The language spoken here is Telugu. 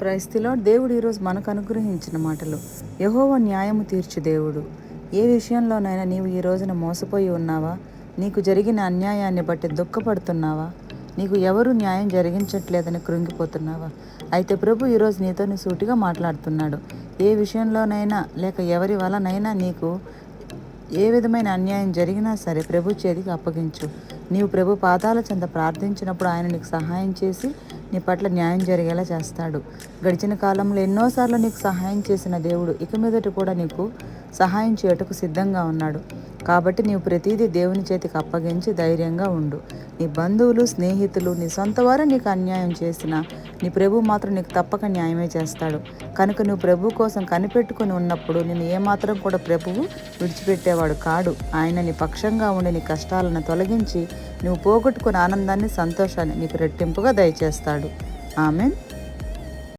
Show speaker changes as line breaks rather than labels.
క్రైస్తులో దేవుడు ఈరోజు మనకు అనుగ్రహించిన మాటలు. యహోవ న్యాయము తీర్చు దేవుడు. ఏ విషయంలోనైనా నీవు ఈ రోజున మోసపోయి ఉన్నావా? నీకు జరిగిన అన్యాయాన్ని బట్టి దుఃఖపడుతున్నావా? నీకు ఎవరు న్యాయం జరిగించట్లేదని కృంగిపోతున్నావా? అయితే ప్రభు ఈరోజు నీతోని సూటిగా మాట్లాడుతున్నాడు. ఏ విషయంలోనైనా లేక ఎవరి వలనైనా నీకు ఏ విధమైన అన్యాయం జరిగినా సరే ప్రభు చేతికి అప్పగించు. నీవు ప్రభు పాదాల చెంత ప్రార్థించినప్పుడు ఆయన నీకు సహాయం చేసి నీ పట్ల న్యాయం జరిగేలా చేస్తాడు. గడిచిన కాలంలో ఎన్నోసార్లు నీకు సహాయం చేసిన దేవుడు ఇక మీదట కూడా నీకు సహాయం చేయటకు సిద్ధంగా ఉన్నాడు. కాబట్టి నీవు ప్రతిదీ దేవుని చేతికి అప్పగించి ధైర్యంగా ఉండు. నీ బంధువులు స్నేహితులు నీ సొంత వారు నీకు అన్యాయం చేసినా నీ ప్రభు మాత్రం నీకు తప్పక న్యాయమే చేస్తాడు. కనుక నువ్వు ప్రభు కోసం కనిపెట్టుకుని ఉన్నప్పుడు నేను ఏమాత్రం కూడా ప్రభువు విడిచిపెట్టేవాడు కాడు. ఆయన నీ పక్షంగా ఉండి నీ కష్టాలను తొలగించి నువ్వు పోగొట్టుకున్న ఆనందాన్ని సంతోషాన్ని నీకు రెట్టింపుగా దయచేస్తాడు. ఆమెన్.